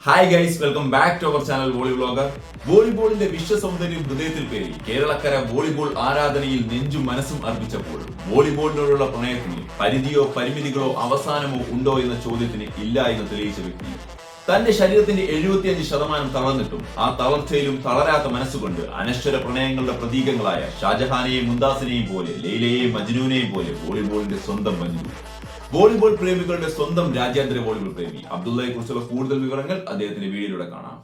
Hi guys welcome back to our channel volley vlogger വോളിബോളിന്റെ വിശ്വസൗന്ദര്യം ഹൃദയത്തിൽ പേരി കേരളക്കര വോളിബോൾ ആരാധനയിൽ നെഞ്ചും മനസ്സും അർപ്പിച്ചപ്പോൾ വോളിബോളിനോടുള്ള പ്രണയത്തിന് പരിധിയോ പരിമിതികളോ അവസാനമോ ഉണ്ടോ എന്ന ചോദ്യത്തിന് ഇല്ല എന്ന് തെളിയിച്ച വ്യക്തി. തന്റെ ശരീരത്തിന്റെ എഴുപത്തിയഞ്ച് ശതമാനം തളർന്നിട്ടും ആ തളർച്ചയിലും തളരാത്ത മനസ്സുകൊണ്ട് അനശ്വര പ്രണയങ്ങളുടെ പ്രതീകങ്ങളായ ഷാജഹാനെയും മുന്താസിനെയും പോലെ ലൈലയെയും മജ്നുവിനെയും പോലെ വോളിബോളിന്റെ സ്വന്തം മഞ്ജു. വോളിബോൾ പ്രേമികളുടെ സ്വന്തം രാജ്യാന്തര വോളിബോൾ പ്രേമി. അബ്ദുള്ളയെ കുറിച്ചുള്ള കൂടുതൽ വിവരങ്ങൾ അദ്ദേഹത്തിന്റെ വീഡിയോയിലൂടെ കാണാം.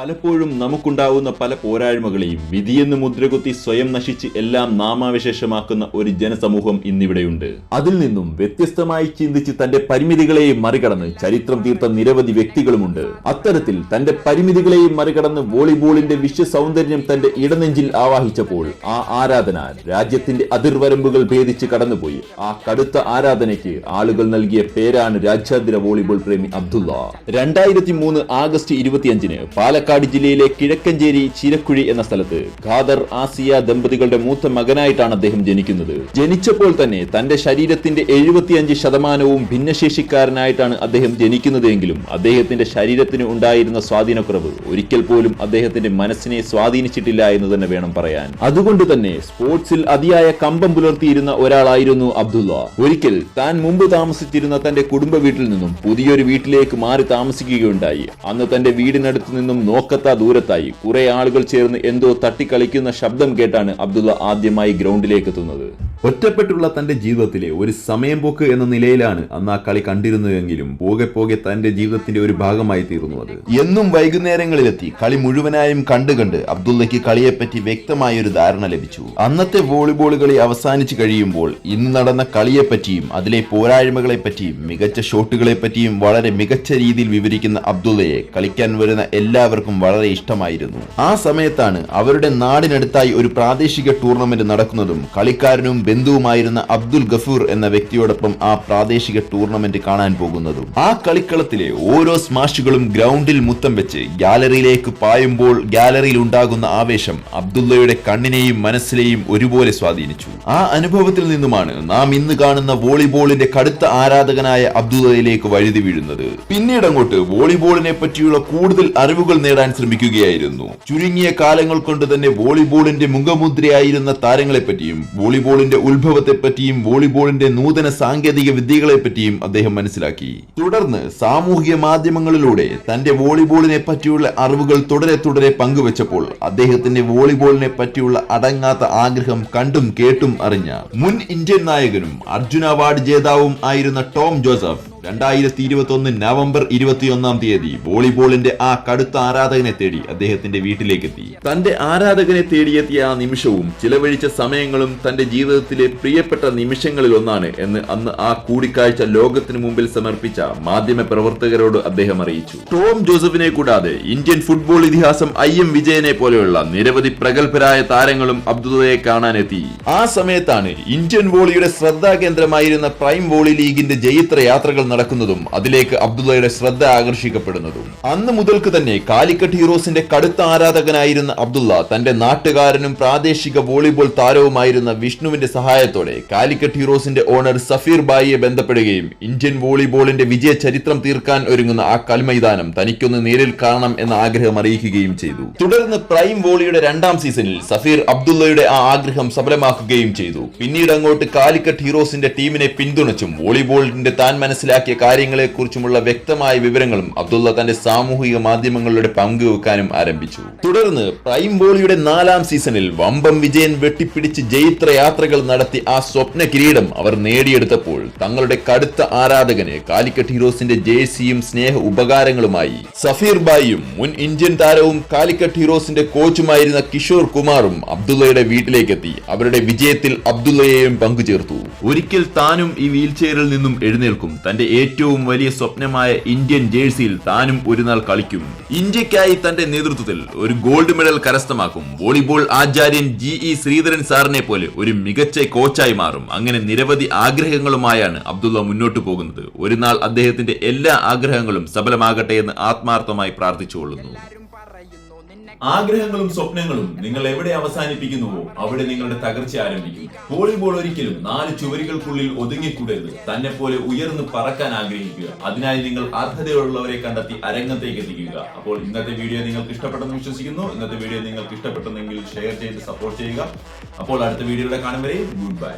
പലപ്പോഴും നമുക്കുണ്ടാവുന്ന പല പോരായ്മകളെയും വിധിയെന്ന് മുദ്രകുത്തി സ്വയം നശിച്ച് എല്ലാം നാമാവിശേഷമാക്കുന്ന ഒരു ജനസമൂഹം ഇന്നിവിടെയുണ്ട്. അതിൽ നിന്നും വ്യത്യസ്തമായി ചിന്തിച്ച് തന്റെ പരിമിതികളെയും മറികടന്ന് ചരിത്രം തീർത്ത നിരവധി വ്യക്തികളുമുണ്ട്. അത്തരത്തിൽ തന്റെ പരിമിതികളെയും മറികടന്ന് വോളിബോളിന്റെ വിശ്വ സൗന്ദര്യം തന്റെ ഇടനെഞ്ചിൽ ആവാഹിച്ചപ്പോൾ ആ ആരാധന രാജ്യത്തിന്റെ അതിർവരമ്പുകൾ ഭേദിച്ച് കടന്നുപോയി. ആ കടുത്ത ആരാധനയ്ക്ക് ആളുകൾ നൽകിയ പേരാണ് രാജ്യാന്തര വോളിബോൾ പ്രേമി അബ്ദുള്ള. രണ്ടായിരത്തി മൂന്ന് ആഗസ്റ്റ് ഇരുപത്തിയഞ്ചിന് പാലക്കാട് ജില്ലയിലെ കിഴക്കഞ്ചേരി ചിരക്കുഴി എന്ന സ്ഥലത്ത് ഖാദർ ആസിയ ദമ്പതികളുടെ മൂത്ത മകനായിട്ടാണ് അദ്ദേഹം ജനിക്കുന്നത്. ജനിച്ചപ്പോൾ തന്നെ തന്റെ ശരീരത്തിന്റെ എഴുപത്തിയഞ്ച് ശതമാനവും ഭിന്നശേഷിക്കാരനായിട്ടാണ് അദ്ദേഹം ജനിക്കുന്നതെങ്കിലും അദ്ദേഹത്തിന്റെ ശരീരത്തിന് ഉണ്ടായിരുന്ന സ്വാധീനക്കുറവ് ഒരിക്കൽ പോലും അദ്ദേഹത്തിന്റെ മനസ്സിനെ സ്വാധീനിച്ചിട്ടില്ല എന്ന് തന്നെ വേണം പറയാൻ. അതുകൊണ്ട് തന്നെ സ്പോർട്സിൽ അതിയായ കമ്പം പുലർത്തിയിരുന്ന ഒരാളായിരുന്നു അബ്ദുള്ള. ഒരിക്കൽ താൻ മുമ്പ് താമസിച്ചിരുന്ന തന്റെ കുടുംബ വീട്ടിൽ നിന്നും പുതിയൊരു വീട്ടിലേക്ക് മാറി താമസിക്കുകയുണ്ടായി. അന്ന് തന്റെ വീടിനടുത്ത് നിന്നും നോക്കത്താ ദൂരത്തായി. കുറെ ആളുകൾ ചേർന്ന് എന്തോ തട്ടിക്കളിക്കുന്ന ശബ്ദം കേട്ടാണ് അബ്ദുള്ള ആദ്യമായി ഗ്രൗണ്ടിലേക്ക് എത്തുന്നത് ഒറ്റപ്പെട്ടുള്ള തന്റെ ജീവിതത്തിലെ ഒരു സമയം പോക്ക് എന്ന നിലയിലാണ് അന്ന് ആ കളി കണ്ടിരുന്നതെങ്കിലും പോകെ പോകെ തന്റെ ജീവിതത്തിന്റെ ഒരു ഭാഗമായി തീർന്നു അത്. എന്നും വൈകുന്നേരങ്ങളിലെത്തി കളി മുഴുവനായും കണ്ടു കണ്ട് അബ്ദുള്ളയ്ക്ക് കളിയെപ്പറ്റി വ്യക്തമായ ഒരു ധാരണ ലഭിച്ചു. അന്നത്തെ വോളിബോൾ കളി അവസാനിച്ചു കഴിയുമ്പോൾ ഇന്ന് നടന്ന കളിയെപ്പറ്റിയും അതിലെ പോരായ്മകളെ പറ്റിയും മികച്ച ഷോട്ടുകളെ പറ്റിയും വളരെ മികച്ച രീതിയിൽ വിവരിക്കുന്ന അബ്ദുള്ളയെ കളിക്കാൻ വരുന്ന എല്ലാവർക്കും വളരെ ഇഷ്ടമായിരുന്നു. ആ സമയത്താണ് അവരുടെ നാടിനടുത്തായി ഒരു പ്രാദേശിക ടൂർണമെന്റ് നടക്കുന്നതും കളിക്കാരനും ബന്ധുവുമായിരുന്ന അബ്ദുൽ ഗഫൂർ എന്ന വ്യക്തിയോടൊപ്പം ആ പ്രാദേശിക ടൂർണമെന്റ് കാണാൻ പോകുന്നതും. ആ കളിക്കളത്തിലെ ഓരോ സ്മാഷുകളും ഗ്രൗണ്ടിൽ മുത്തം വെച്ച് ഗാലറിയിലേക്ക് പായുമ്പോൾ ഗാലറിയിൽ ഉണ്ടാകുന്ന ആവേശം അബ്ദുള്ളയുടെ കണ്ണിനെയും മനസ്സിനെയും ഒരുപോലെ സ്വാധീനിച്ചു. ആ അനുഭവത്തിൽ നിന്നുമാണ് നാം ഇന്ന് കാണുന്ന വോളിബോളിന്റെ കടുത്ത ആരാധകനായ അബ്ദുള്ളയിലേക്ക് വഴുതി വീഴുന്നത്. പിന്നീട് അങ്ങോട്ട് വോളിബോളിനെ പറ്റിയുള്ള കൂടുതൽ അറിവുകൾ നേടാൻ ശ്രമിക്കുകയായിരുന്നു. ചുരുങ്ങിയ കാലങ്ങൾ കൊണ്ട് തന്നെ വോളിബോളിന്റെ മുഖമുദ്രയായിരുന്ന താരങ്ങളെപ്പറ്റിയും വോളിബോളിന്റെ ഉത്ഭവത്തെപ്പറ്റിയും വോളിബോളിന്റെ നൂതന സാങ്കേതിക വിദ്യകളെപ്പറ്റിയും അദ്ദേഹം മനസ്സിലാക്കി. തുടർന്ന് സാമൂഹിക മാധ്യമങ്ങളിലൂടെ തന്റെ വോളിബോളിനെ പറ്റിയുള്ള അറിവുകൾ തുടരെ തുടരെ പങ്കുവച്ചപ്പോൾ അദ്ദേഹത്തിന്റെ വോളിബോളിനെ പറ്റിയുള്ള അടങ്ങാത്ത ആഗ്രഹം കണ്ടും കേട്ടും അറിഞ്ഞ മുൻ ഇന്ത്യൻ നായകനും അർജുന അവാർഡ് ജേതാവും ആയിരുന്ന ടോം ജോസഫ് രണ്ടായിരത്തി ഇരുപത്തി ഒന്ന് നവംബർ ഇരുപത്തിയൊന്നാം തീയതി വോളിബോളിന്റെ ആ കടുത്ത ആരാധകനെ തേടി അദ്ദേഹത്തിന്റെ വീട്ടിലേക്കെത്തി. തന്റെ ആരാധകനെ തേടിയെത്തിയ ആ നിമിഷവും ചിലവഴിച്ച സമയങ്ങളും തന്റെ ജീവിതത്തിലെ പ്രിയപ്പെട്ട നിമിഷങ്ങളിൽ ഒന്നാണ് എന്ന് അന്ന് ആ കൂടിക്കാഴ്ച ലോകത്തിന് മുമ്പിൽ സമർപ്പിച്ച മാധ്യമ പ്രവർത്തകരോട് അദ്ദേഹം അറിയിച്ചു. ടോം ജോസഫിനെ കൂടാതെ ഇന്ത്യൻ ഫുട്ബോൾ ഇതിഹാസം ഐ എം വിജയനെ പോലെയുള്ള നിരവധി പ്രഗത്ഭരായ താരങ്ങളും അബ്ദുദയെ കാണാനെത്തി. ആ സമയത്താണ് ഇന്ത്യൻ വോളിയുടെ ശ്രദ്ധാകേന്ദ്രമായിരുന്ന പ്രൈം വോളി ലീഗിന്റെ ജയിത്ര യാത്രകൾ നടക്കുന്നതും അതിലേക്ക് അബ്ദുള്ളയുടെ ശ്രദ്ധ ആകർഷിക്കപ്പെടുന്നതും. അന്ന് മുതൽക്ക് തന്നെ കാലിക്കറ്റ് ഹീറോസിന്റെ കടുത്ത ആരാധകനായിരുന്ന അബ്ദുള്ള തന്റെ നാട്ടുകാരനും പ്രാദേശിക വോളിബോൾ താരവുമായിരുന്ന വിഷ്ണുവിന്റെ സഹായത്തോടെ കാലിക്കറ്റ് ഹീറോസിന്റെ ഓണർ സഫീർ ബായിയെ ബന്ധപ്പെടുകയും ഇന്ത്യൻ വോളിബോളിന്റെ വിജയ ചരിത്രം തീർക്കാൻ ഒരുങ്ങുന്ന ആ കൽമൈതാനം തനിക്കൊന്ന് നേരിൽ കാണണം എന്ന ആഗ്രഹം അറിയിക്കുകയും ചെയ്തു. തുടർന്ന് പ്രൈം വോളിയുടെ രണ്ടാം സീസണിൽ സഫീർ അബ്ദുള്ളയുടെ ആ ആഗ്രഹം സഫലമാക്കുകയും ചെയ്തു. പിന്നീട് അങ്ങോട്ട് കാലിക്കറ്റ് ഹീറോസിന്റെ ടീമിനെ പിന്തുണച്ചും വോളിബോളിന്റെ താൻ മനസ്സിലാക്കിയ കാര്യങ്ങളെക്കുറിച്ചുമുള്ള വ്യക്തമായ വിവരങ്ങളും അബ്ദുള്ള തന്റെ സാമൂഹിക മാധ്യമങ്ങളിലൂടെ പങ്കുവെക്കാനും ആരംഭിച്ചു. തുടർന്ന് പ്രൈം ബോളിയുടെ നാലാം സീസണിൽ വമ്പം വിജയൻ വെട്ടിപ്പിടിച്ച് ജയിത്ര യാത്രകൾ നടത്തി ആ സ്വപ്ന കിരീടം അവർ നേടിയെടുത്തപ്പോൾ തങ്ങളുടെ കടുത്ത ആരാധകന് കാലിക്കറ്റ് ഹീറോസിന്റെ ജേഴ്സിയും സ്നേഹ ഉപകാരങ്ങളുമായി സഫീർ ബായിയും മുൻ ഇന്ത്യൻ താരവും കാലിക്കറ്റ് ഹീറോസിന്റെ കോച്ചുമായിരുന്ന കിഷോർ കുമാറും അബ്ദുള്ളയുടെ വീട്ടിലേക്കെത്തി അവരുടെ വിജയത്തിൽ അബ്ദുള്ളയെയും പങ്കുചേർത്തു. ഒരിക്കൽ താനും ഈ വീൽ ചെയറിൽ നിന്നും എഴുന്നേൽക്കും തന്റെ ഏറ്റവും വലിയ സ്വപ്നമായ ഇന്ത്യൻ ജേഴ്സിയിൽ താനും ഒരു നാൾ കളിക്കും. ഇന്ത്യക്കായി തന്റെ നേതൃത്വത്തിൽ ഒരു ഗോൾഡ് മെഡൽ കരസ്ഥമാക്കും. വോളിബോൾ ആചാര്യൻ ജി ഇ ശ്രീധരൻ സാറിനെ പോലെ ഒരു മികച്ച കോച്ചായി മാറും. അങ്ങനെ നിരവധി ആഗ്രഹങ്ങളുമായാണ് അബ്ദുള്ള മുന്നോട്ട് പോകുന്നത്. ഒരു നാൾ അദ്ദേഹത്തിന്റെ എല്ലാ ആഗ്രഹങ്ങളും സഫലമാകട്ടെ എന്ന് ആത്മാർത്ഥമായി പ്രാർത്ഥിച്ചുകൊള്ളുന്നു. ആഗ്രഹങ്ങളും സ്വപ്നങ്ങളും നിങ്ങൾ എവിടെ അവസാനിപ്പിക്കുന്നുവോ അവിടെ നിങ്ങളുടെ തകർച്ച ആരംഭിക്കും. വോളിബോൾ ഒരിക്കലും നാല് ചുവരുകൾക്കുള്ളിൽ ഒതുങ്ങിക്കൂടരുത്. തന്നെ പോലെ ഉയർന്നു പറക്കാൻ ആഗ്രഹിക്കുക. അതിനായി നിങ്ങൾ അർഹതയുള്ളവരെ കണ്ടെത്തി അരങ്ങത്തേക്ക് എത്തിക്കുക. അപ്പോൾ ഇന്നത്തെ വീഡിയോ നിങ്ങൾക്ക് ഇഷ്ടപ്പെട്ടെന്ന് വിശ്വസിക്കുന്നു. ഇന്നത്തെ വീഡിയോ നിങ്ങൾക്ക് ഇഷ്ടപ്പെട്ടെങ്കിൽ ഷെയർ ചെയ്ത് സപ്പോർട്ട് ചെയ്യുക. അപ്പോൾ അടുത്ത വീഡിയോയുടെ കാണും വരെ ഗുഡ് ബൈ